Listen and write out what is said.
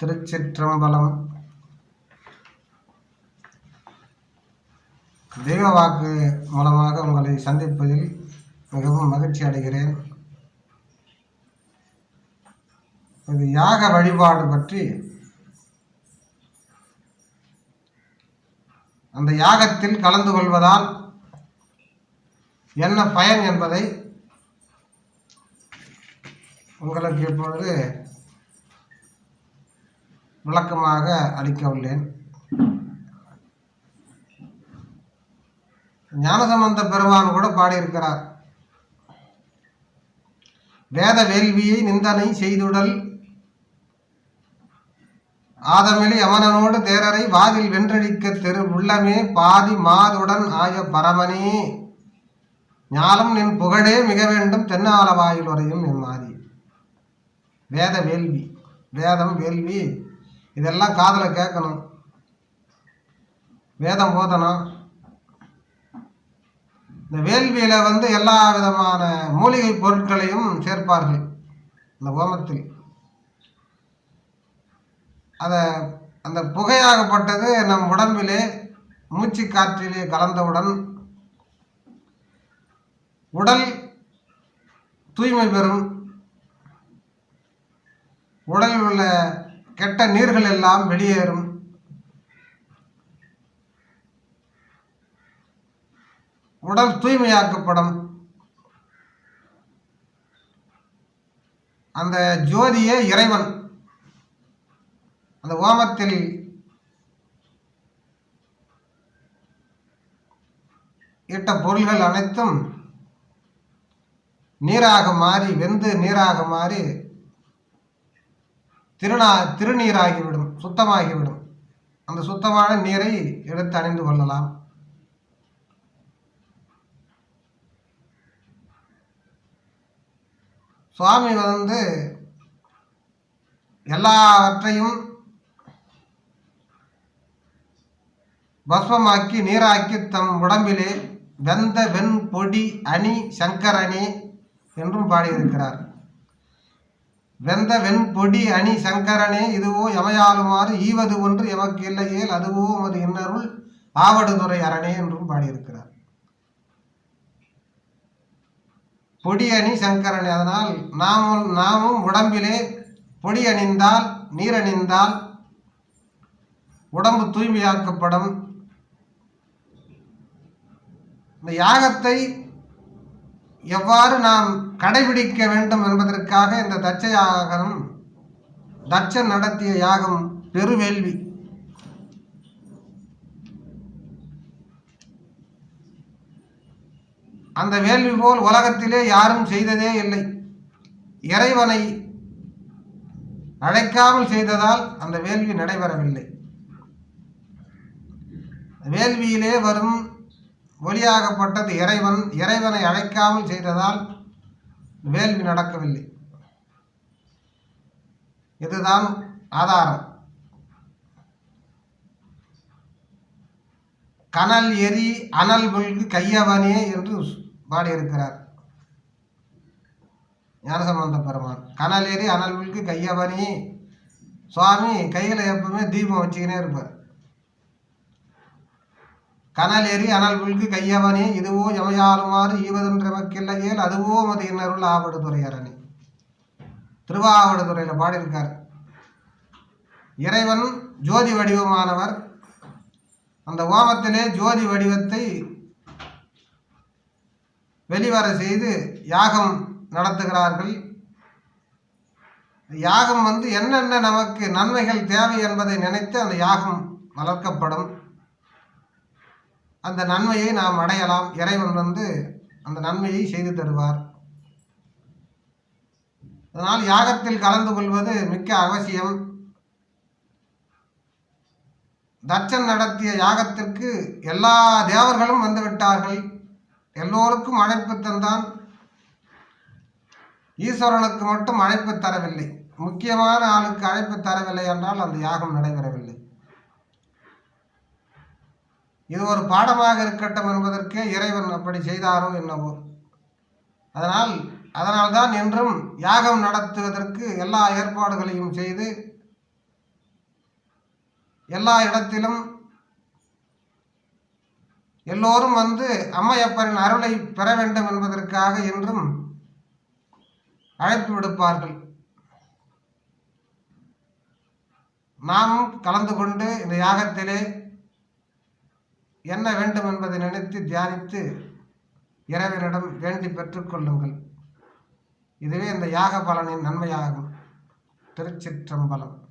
திருச்சிற்றம்பலம். தெய்வ வாக்கு மூலமாக உங்களை சந்திப்பதில் மிகவும் மகிழ்ச்சி அடைகிறேன். இது யாக வழிபாடு பற்றி அந்த யாகத்தில் கலந்து கொள்வதால் என்ன பயன் என்பதை உங்களுக்கு இப்பொழுது விளக்கமாக அளிக்க உள்ளேன் ஞானசம்பந்த பெருமான் கூட பாடியிருக்கிறார். வேத வேள்வியை நிந்தனை செய்துடல். ஆதமிழி அமனனோடு தேரரை வாதில் வென்றடிக்க தெரு உள்ளமே பாதி மாதுடன் ஆய பரமனே. ஞானம் நின் புகழே மிக வேண்டும் தென்னால வாயில் உரையும் என் மாதி வேத வேள்வி வேதம் வேள்வி. இதெல்லாம் காதில் கேட்கணும். வேதம் போதணும் இந்த வேள்வியில் வந்து எல்லா விதமான மூலிகை பொருட்களையும் சேர்ப்பார்கள். இந்த ஹோமத்தில். அதை அந்த புகையாகப்பட்டது நம் உடம்பிலே மூச்சு காற்றிலே கலந்தவுடன் உடல் தூய்மை பெறும். உடலில் உள்ள கெட்ட நீர்கள் எல்லாம் வெளியேறும். உடல் தூய்மையாக்கப்படும். அந்த ஜோதியே இறைவன். அந்த ஓமத்தில் இட்ட பொருள்கள் அனைத்தும் நீராக மாறி வெந்து நீராக மாறி திருநா திருநீராகிவிடும் சுத்தமாகிவிடும். அந்த சுத்தமான நீரை எடுத்து அணிந்து கொள்ளலாம். சுவாமி வந்து எல்லாவற்றையும் பஸ்மமாக்கி நீராக்கி தம் உடம்பிலே வெந்த வெண் பொடி அணி சங்கரணி என்றும் பாடியிருக்கிறார். வெந்த வெண்பொடி அணி சங்கரனே இதுவோ எமையாளுமாறு ஈவது ஒன்று எமக்கு இல்லையேல் அதுவோ உமது இன்னருள் ஆவடுதுறை அரணே என்றும் பாடியிருக்கிறார். பொடி அணி சங்கரனே அதனால் நாமும் நாமும் உடம்பிலே பொடி அணிந்தால் நீர் அணிந்தால் உடம்பு தூய்மையாக்கப்படும். இந்த யாகத்தை எவ்வாறு நாம் கடைபிடிக்க வேண்டும் என்பதற்காக இந்த தட்ச யாகம் தட்சன் நடத்திய யாகம் பெருவேள்வி. அந்த வேள்வி போல் உலகத்திலே யாரும் செய்ததே இல்லை. இறைவனை அழைக்காமல் செய்ததால் அந்த வேள்வி நடைபெறவில்லை. வேள்வியிலே வரும் ஒளியாகப்பட்டது இறைவன் இறைவனை அழைக்காமல் செய்ததால் வேள்வி நடக்கவில்லை. இதுதான் ஆதாரம். கனல் எரி அனல் புல்கு கையவனே என்று பாடியிருக்கிறார். ஞானசம்பந்த பெருமான். கனல் எரி அனல் புல்கு கையவனே. சுவாமி கையில் எப்பவுமே தீபம் வச்சுக்கினே இருப்பார். கனல் ஏறி அனல் புல்கு கையவனே இதுவோ எமையாளுமாறு ஈவதென்றமக்கில்லையேல் அதுவோ மது இன்னருள் ஆவடுதுறை அரணி. திருவாவடுதுறையில் பாடியிருக்கார். இறைவன் ஜோதி வடிவமானவர். அந்த ஓமத்திலே ஜோதி வடிவத்தை வெளிவர செய்து யாகம் நடத்துகிறார்கள். யாகம் வந்து என்னென்ன நமக்கு நன்மைகள் தேவை என்பதை நினைத்து அந்த யாகம் வளர்க்கப்படும். அந்த நன்மையை நாம் அடையலாம். இறைவன் வந்து அந்த நன்மையை செய்து தருவார். அதனால் யாகத்தில் கலந்து கொள்வது மிக்க அவசியம். தட்சன் நடத்திய யாகத்திற்கு எல்லா தேவர்களும் வந்துவிட்டார்கள் எல்லோருக்கும் அழைப்பு தந்தான். ஈஸ்வரனுக்கு மட்டும் அழைப்பு தரவில்லை. முக்கியமான ஆளுக்கு அழைப்பு தரவில்லை என்றால் அந்த யாகம் நடைபெறவில்லை. இது ஒரு பாடமாக இருக்கட்டும் என்பதற்கே இறைவன் அப்படி செய்தாரோ என்னவோ. அதனால் அதனால்தான் என்றும் யாகம் நடத்துவதற்கு எல்லா ஏற்பாடுகளையும் செய்து எல்லா இடத்திலும் எல்லோரும் வந்து அம்மையப்பரின் அருளை பெற வேண்டும் என்பதற்காக என்றும் அழைப்பு விடுப்பார்கள். நாமும் கலந்து கொண்டு இந்த யாகத்திலே என்ன வேண்டும் என்பதை நினைத்து தியானித்து இறைவனிடம் வேண்டி பெற்றுக்கொள்ளுங்கள் இதுவே இந்த யாக பலனின் நன்மையாகும். திருச்சிற்றம்பலம்.